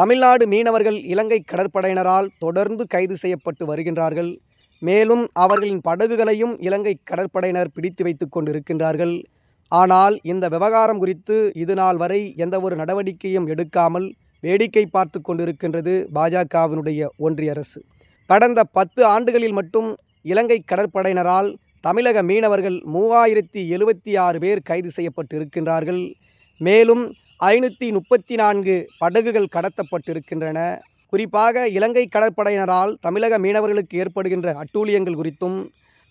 தமிழ்நாடு மீனவர்கள் இலங்கை கடற்படையினரால் தொடர்ந்து கைது செய்யப்பட்டு வருகின்றார்கள். மேலும் அவர்களின் படகுகளையும் இலங்கை கடற்படையினர் பிடித்து வைத்துக் கொண்டிருக்கின்றார்கள். ஆனால் இந்த விவகாரம் குறித்து இதுநாள் வரை எந்த ஒரு நடவடிக்கையும் எடுக்காமல் வேடிக்கை பார்த்து கொண்டிருக்கின்றது பாஜகவினுடைய ஒன்றிய அரசு. கடந்த பத்து ஆண்டுகளில் மட்டும் இலங்கை கடற்படையினரால் தமிழக மீனவர்கள் மூவாயிரத்தி எழுபத்தி ஆறு பேர் கைது செய்யப்பட்டு இருக்கின்றார்கள் மேலும் ஐநூற்றி முப்பத்தி நான்கு படகுகள் கடத்தப்பட்டிருக்கின்றன. குறிப்பாக இலங்கை கடற்படையினரால் தமிழக மீனவர்களுக்கு ஏற்படுகின்ற அட்டூழியங்கள் குறித்தும்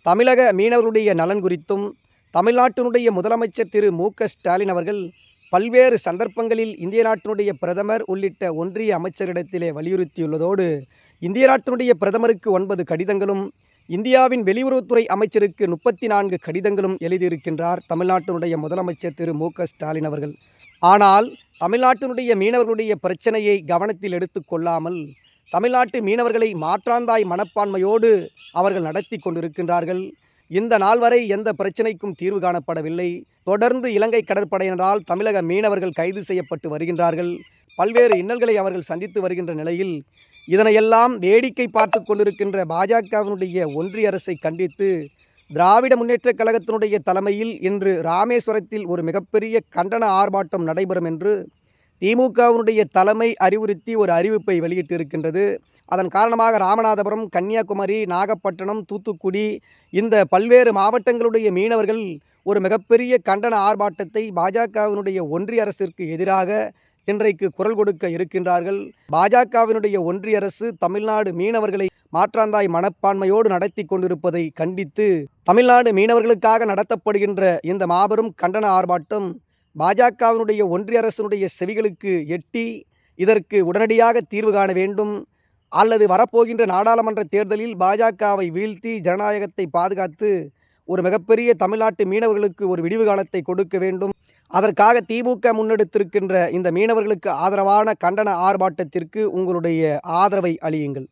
தமிழக மீனவர்களுடைய நலன் குறித்தும் தமிழ்நாட்டினுடைய முதலமைச்சர் திரு மு ஸ்டாலின் அவர்கள் பல்வேறு சந்தர்ப்பங்களில் இந்திய நாட்டினுடைய பிரதமர் உள்ளிட்ட ஒன்றிய அமைச்சரிடத்திலே வலியுறுத்தியுள்ளதோடு இந்திய நாட்டினுடைய பிரதமருக்கு ஒன்பது கடிதங்களும் இந்தியாவின் வெளியுறவுத்துறை அமைச்சருக்கு முப்பத்தி நான்கு கடிதங்களும் எழுதியிருக்கின்றார் தமிழ்நாட்டினுடைய முதலமைச்சர் திரு மு ஸ்டாலின் அவர்கள். ஆனால் தமிழ்நாட்டினுடைய மீனவர்களுடைய பிரச்சனையை கவனத்தில் எடுத்து கொள்ளாமல் தமிழ்நாட்டு மீனவர்களை மாற்றாந்தாய் மனப்பான்மையோடு அவர்கள் நடத்தி கொண்டிருக்கின்றார்கள். இந்த நாள் வரை எந்த பிரச்சனைக்கும் தீர்வு காணப்படவில்லை. தொடர்ந்து இலங்கை கடற்படையினரால் தமிழக மீனவர்கள் கைது செய்யப்பட்டு வருகின்றார்கள். பல்வேறு இன்னல்களை அவர்கள் சந்தித்து வருகின்ற நிலையில் இதனையெல்லாம் வேடிக்கை பார்த்து கொண்டிருக்கின்ற பாஜகவினுடைய ஒன்றிய அரசை கண்டித்து திராவிட முன்னேற்றக் கழகத்தினுடைய தலைமையில் இன்று ராமேஸ்வரத்தில் ஒரு மிகப்பெரிய கண்டன ஆர்ப்பாட்டம் நடைபெறும் என்று திமுகவினுடைய தலைமை அறிவுறுத்தி ஒரு அறிவிப்பை வெளியிட்டிருக்கின்றது. அதன் காரணமாக ராமநாதபுரம் கன்னியாகுமரி நாகப்பட்டினம் தூத்துக்குடி இந்த பல்வேறு மாவட்டங்களுடைய மீனவர்கள் ஒரு மிகப்பெரிய கண்டன ஆர்ப்பாட்டத்தை பாஜகவினுடைய ஒன்றிய அரசிற்கு எதிராக இன்றைக்கு குரல் கொடுக்க இருக்கின்றார்கள். பாஜகவினுடைய ஒன்றிய அரசு தமிழ்நாடு மீனவர்களை மாற்றாந்தாய் மனப்பான்மையோடு நடத்தி கொண்டிருப்பதை கண்டித்து தமிழ்நாடு மீனவர்களுக்காக நடத்தப்படுகின்ற இந்த மாபெரும் கண்டன ஆர்ப்பாட்டம் பாஜகவினுடைய ஒன்றிய அரசினுடைய செவிகளுக்கு எட்டி இதற்கு உடனடியாக தீர்வு காண வேண்டும். அல்லது வரப்போகின்ற நாடாளுமன்ற தேர்தலில் பாஜகவை வீழ்த்தி ஜனநாயகத்தை பாதுகாத்து ஒரு மிகப்பெரிய தமிழ்நாட்டு மீனவர்களுக்கு ஒரு விடிவு காலத்தை கொடுக்க வேண்டும். அதற்காக திமுக முன்னெடுத்திருக்கின்ற இந்த மீனவர்களுக்கு ஆதரவான கண்டன ஆர்ப்பாட்டத்திற்கு உங்களுடைய ஆதரவை அளியுங்கள்.